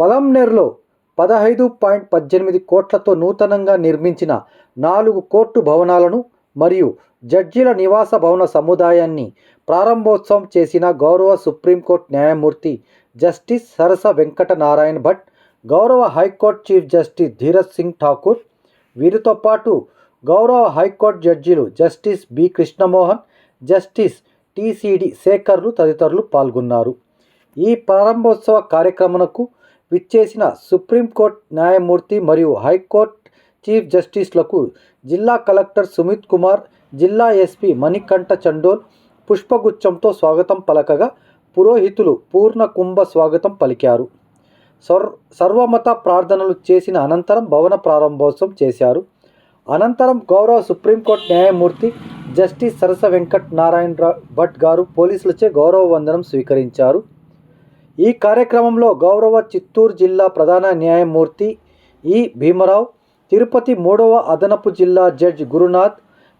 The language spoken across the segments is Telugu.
పలంనేర్లో పదహైదు పాయింట్ పద్దెనిమిది కోట్లతో నూతనంగా నిర్మించిన నాలుగు కోర్టు భవనాలను మరియు జడ్జీల నివాస భవన సముదాయాన్ని ప్రారంభోత్సవం చేసిన గౌరవ సుప్రీంకోర్టు న్యాయమూర్తి జస్టిస్ సరస వెంకట నారాయణ భట్ గౌరవ high court chief justice Dheeraj Singh Thakur వీరితో పాటు గౌరవ హైకోర్టు జడ్జీలు justice B Krishnamohan justice T C D శేఖర్లు తదితరులు పాల్గొన్నారు. ఈ ప్రారంభోత్సవ కార్యక్రమమునకు విచ్చేసిన సుప్రీంకోర్టు న్యాయమూర్తి మరియు హైకోర్టు చీఫ్ జస్టిస్లకు జిల్లా కలెక్టర్ సుమిత్ కుమార్ జిల్లా ఎస్పీ మణికంఠ చండోల్ పుష్పగుచ్చంతో స్వాగతం పలకగా పురోహితులు పూర్ణ కుంభ స్వాగతం పలికారు. సర్ సర్వమత ప్రార్థనలు చేసిన అనంతరం భవన ప్రారంభోత్సవం చేశారు. అనంతరం గౌరవ సుప్రీంకోర్టు న్యాయమూర్తి జస్టిస్ సరస వెంకట్ నారాయణ భట్ గారు పోలీసులచే గౌరవ వందనం స్వీకరించారు. ఈ కార్యక్రమంలో గౌరవ చిత్తూరు జిల్లా ప్రధాన న్యాయమూర్తి ఈ భీమరావు తిరుపతి మూడవ అదనపు జిల్లా judge Gurunath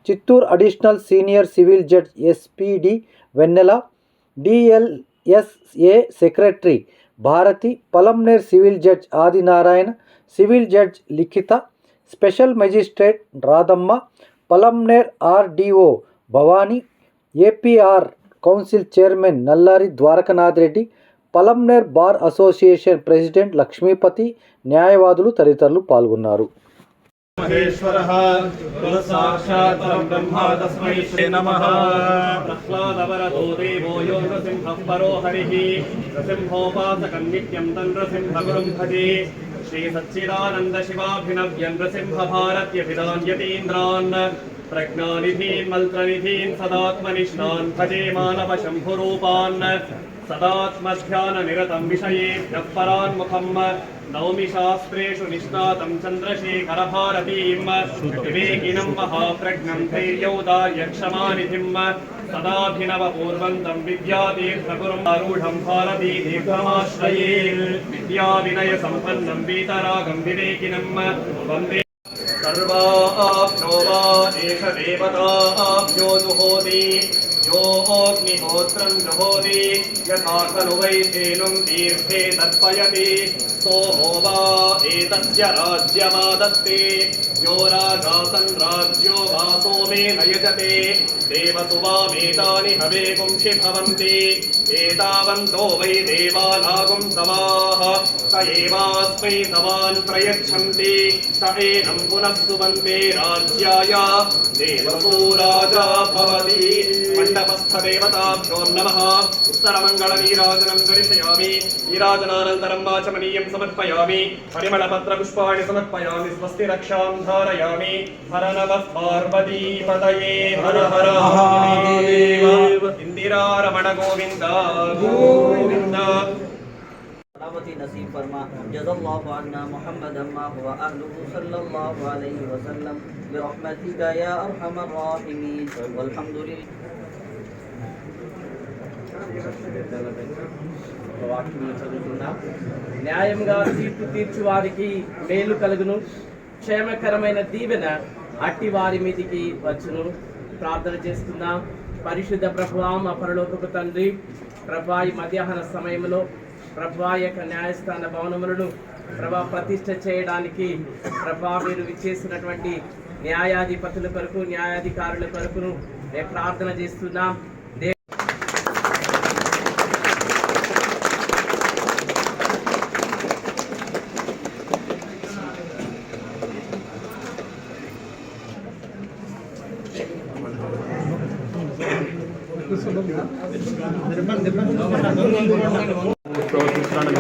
Chittoor additional senior civil judge S P D Vennela D L S A secretary Bharathi Palamaner civil judge Adinarayana civil judge Likhitha special magistrate Radhamma Palamaner R D O Bhavani A P R council chairman Nallari Dwarakanath Reddy Palamaner bar association president Lakshmipathi న్యాయవాదులు తదితరులు పాల్గొన్నారు महेश्वरः साक्षात् परब्रह्मा तस्मै श्री नमः प्रह्लादवरदो देवो यो नृसिंहः परो हरिः नृसिंहोपासकं नित्यं तं नृसिंहगुरुं भजे श्रीसच्चिदानन्दशिवाभिनव्यं नृसिंहभारत्यभिधान्यतीन्द्रान् प्रज्ञानिधीन् मन्त्रनिधीन् सदात्मनिष्णान् भजे मानवशम्भुरूपान् सदात्मध्याननिरतं विषयेभ्यः परान्मुखम् नौमि शास्त्रेषु निष्णातं चन्द्रशेखरभारतीम् विवेकिनं महाप्रज्ञं धैर्यौदार्यक्षमानिधिं सदाभिनवपूर्वन्तं विद्यातीर्थगुरुम् आरूढं भारती दीर्घमाश्रये विद्याविनयसम्पन्नं वीतरागं विवेकिनं वंदे सर्वाभ्यो वा एष देवताभ्यो जुहोति यो अग्निहोत्रं जुहोति यथा खलु वै धेनुं तीर्थे तर्पयति सोमो वा एतस्य राज्यमादत्ते यो राजासन् राज्यो वा सोमेन यजते देवसुवामेतानि हवे पुंसि भवन्ति एतावन्तो वै देवानागुं समाः स एवास्मै सवान् प्रयच्छन्ति स एनं पुनः सुवन्ते राज्याय देवसो राजा भवति मण्डपस्थदेवताभ्यो नमः उत्तरमङ्गलनीराजनं दर्शयामि नीराजनानन्तरं वाचमनीयं समर्पयामि परिमलपत्रपुष्पाणि समर्पयामि स्वस्ति रक्षां धारयामि हर नमः पार्वतीपतये हर हर महादेव इन्दिरारमण गोविन्द गोविन्द सलामती नसीब फरमा जज़ल्लाहु अन्ना मुहम्मदन मा हुवा अहलुहु सल्लल्लाहु अलैहि वसल्लम बिरहमतिका या अरहमर राहिमीन वल्हम्दुलिल्लाह వాక్యం చదువుతున్నాం న్యాయంగా తీర్పు తీర్చు వారికి మేలు కలుగును. క్షేమకరమైన దీవెన అట్టి వారి మీదికి వచ్చును. ప్రార్థన చేస్తున్నా. పరిశుద్ధ ప్రభువా మా పరలోకపు తండ్రి ప్రభా ఈ మధ్యాహ్న సమయంలో ప్రభా యొక్క న్యాయస్థాన భవనములను ప్రభా ప్రతిష్ట చేయడానికి ప్రభా మీరు విచ్చేసినటువంటి న్యాయాధిపతుల కొరకు న్యాయాధికారుల కొరకును మేము ప్రార్థన చేస్తున్నాం. దే ప్రవర్తిస్తున్నాను